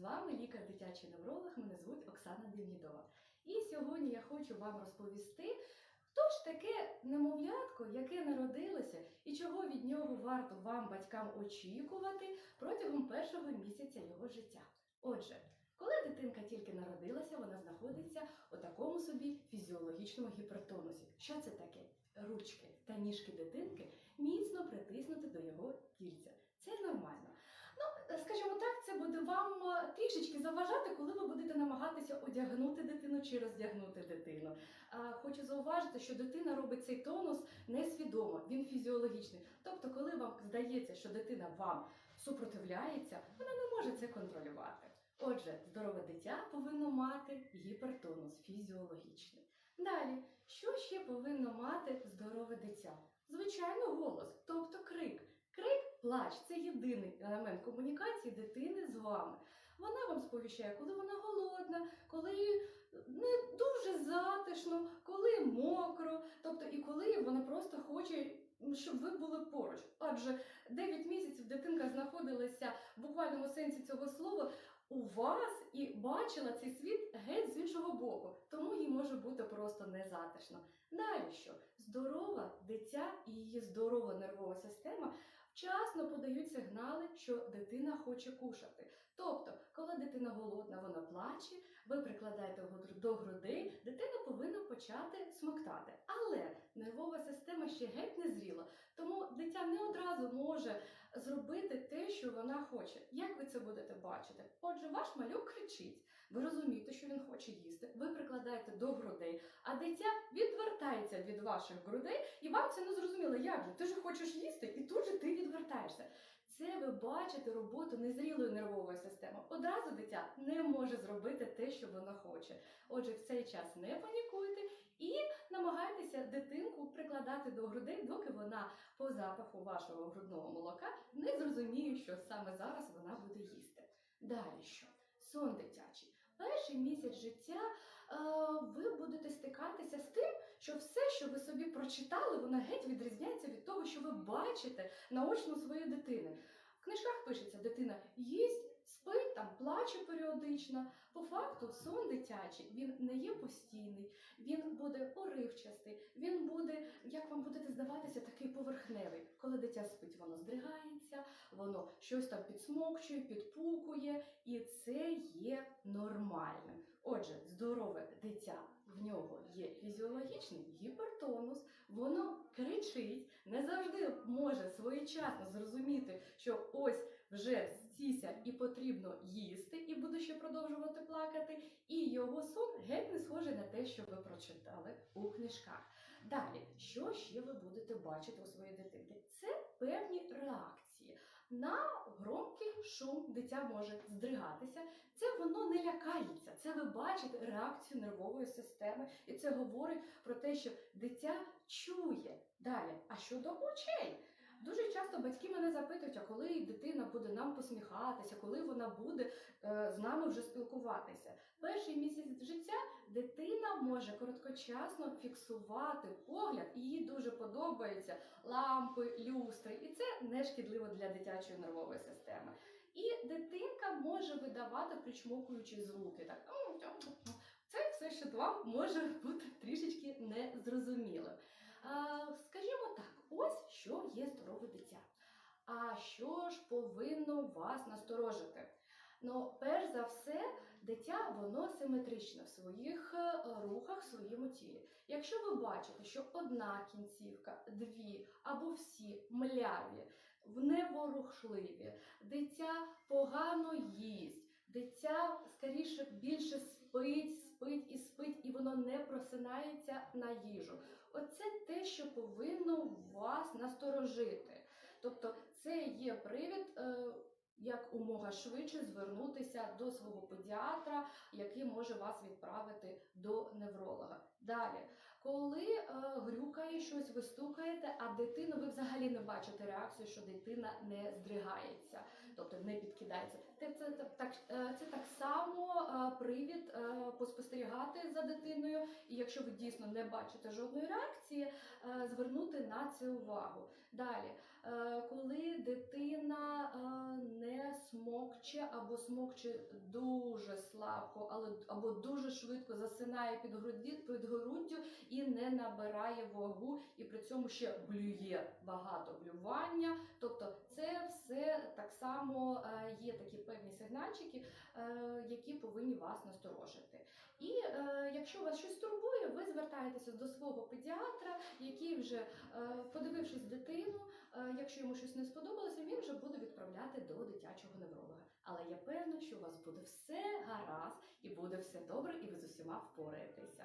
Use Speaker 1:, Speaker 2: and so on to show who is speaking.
Speaker 1: вами лікар дитячий невролог, мене звуть Оксана Демідова. І сьогодні я хочу вам розповісти, хто ж таке немовлятко, яке народилося, і чого від нього варто вам, батькам, очікувати протягом першого місяця його життя. Отже, коли дитинка тільки народилася, вона знаходиться у такому собі фізіологічному гіпертонусі. Що це таке? Ручки та ніжки дитинки міцно притиснути до його кільця. Це нормально. Ну, скажімо так, це буде вам е, трішечки заважати, коли ви будете намагатися одягнути дитину чи роздягнути дитину. А, Хочу зауважити, що дитина робить цей тонус несвідомо, він фізіологічний. Тобто, коли вам здається, що дитина вам супротивляється, вона не може це контролювати. Отже, здорове дитя повинно мати гіпертонус фізіологічний. Далі, що ще повинно мати здорове дитя? Звичайно, голос, тобто крик. Плач це єдиний елемент комунікації дитини з вами. Вона вам сповіщає, коли вона голодна, коли не дуже затишно, коли мокро, тобто і коли вона просто хоче. Щоб ви були поруч, адже 9 місяців дитинка знаходилася в буквальному сенсі цього слова у вас і бачила цей світ геть з іншого боку, тому їй може бути просто незатишно. Далі що? Здорова дитя і її здорова нервова система вчасно подають сигнали, що дитина хоче кушати. Тобто, коли дитина голодна, вона плаче, ви прикладаєте до грудей, дитина повинна почати смоктати. Але нервова система ще геть не зріла, тому дитя не одразу може зробити те, що вона хоче. Як ви це будете бачити? Отже, ваш малюк кричить, ви розумієте, що він хоче їсти, ви прикладаєте до грудей, а дитя відвертається від ваших грудей, і вам це не зрозуміло. Як же? Ти ж хочеш їсти, і відвертаєшся. Це ви бачите роботу незрілої нервової системи. Одразу дитя не може зробити те, що вона хоче. Отже, в цей час не панікуйте і намагайтеся дитинку прикладати до грудей, доки вона по запаху вашого грудного молока не зрозуміє, що саме зараз вона буде їсти. Далі що? Сон дитячий. Перший місяць життя е, ви будете стикатися з тим, що все, що ви собі прочитали, воно геть відрізняється від того, що ви бачите наочно своєї дитини. В книжках пишеться, дитина їсть, спить, там плаче періодично. По факту, сон дитячий він не є постійний, він буде поривчастий, він буде, як вам будете здаватися, такий поверхневий. Коли дитя спить, воно здригається, воно щось там підсмокчує, підпукує, і це є нормальним. Отже, здорове дитя в нього є фізіологічний гіпертонус, воно кричить, не завжди може своєчасно зрозуміти, що ось вже стіся і потрібно їсти, і буде ще продовжувати плакати. І його сон геть не схожий на те, що ви прочитали у книжках. Далі, що ще ви будете бачити у своїй дитинки? Це певні реакції. На громкий шум дитя може здригатися. Це воно не лякається. Це ви бачите реакцію нервової системи, і це говорить про те, що дитя чує. Далі, а щодо очей? Дуже часто батьки мене запитують, а коли дитина буде нам посміхатися, коли вона буде е, з нами вже спілкуватися. Перший місяць життя дитина може короткочасно фіксувати погляд, і їй дуже подобаються лампи, люстри, і це не шкідливо для дитячої нервової системи. І дитинка може видавати причмокуючі звуки. Так це все, що вам може бути трішечки незрозумілим. А, Скажімо так, ось що є здорове дитя. А що ж повинно вас насторожити? Ну, перш за все, дитя воно симетричне в своїх е, рухах, в своєму тілі. Якщо ви бачите, що одна кінцівка, дві або всі мляві, неворухливі, дитя погано їсть, дитя скоріше більше спить, спить і спить, і воно не просинається на їжу. Оце те, що повинно вас насторожити. Тобто, це є привід. Е, як умога швидше звернутися до свого педіатра, який може вас відправити до невролога. Далі, коли е, грюкає щось, ви стукаєте, а дитину ви взагалі не бачите реакцію, що дитина не здригається, тобто не підкидається. Це, це, так, е, це так само е, привід е, поспостерігати за дитиною, і якщо ви дійсно не бачите жодної реакції, звернути на це увагу. Далі. коли дитина не смокче або смокче дуже слабко, але або дуже швидко засинає під груді під груддю і не набирає вагу, і при цьому ще блює багато блювання. Тобто, це все так само е, є такі певні сигнальчики, е, які повинні вас насторожити. І е, якщо вас щось турбує, ви звертаєтеся до свого педіатра, який вже подивившись дитину, якщо йому щось не сподобалося, він вже буде відправляти до дитячого невролога. Але я певна, що у вас буде все гаразд і буде все добре, і ви з усіма впораєтеся.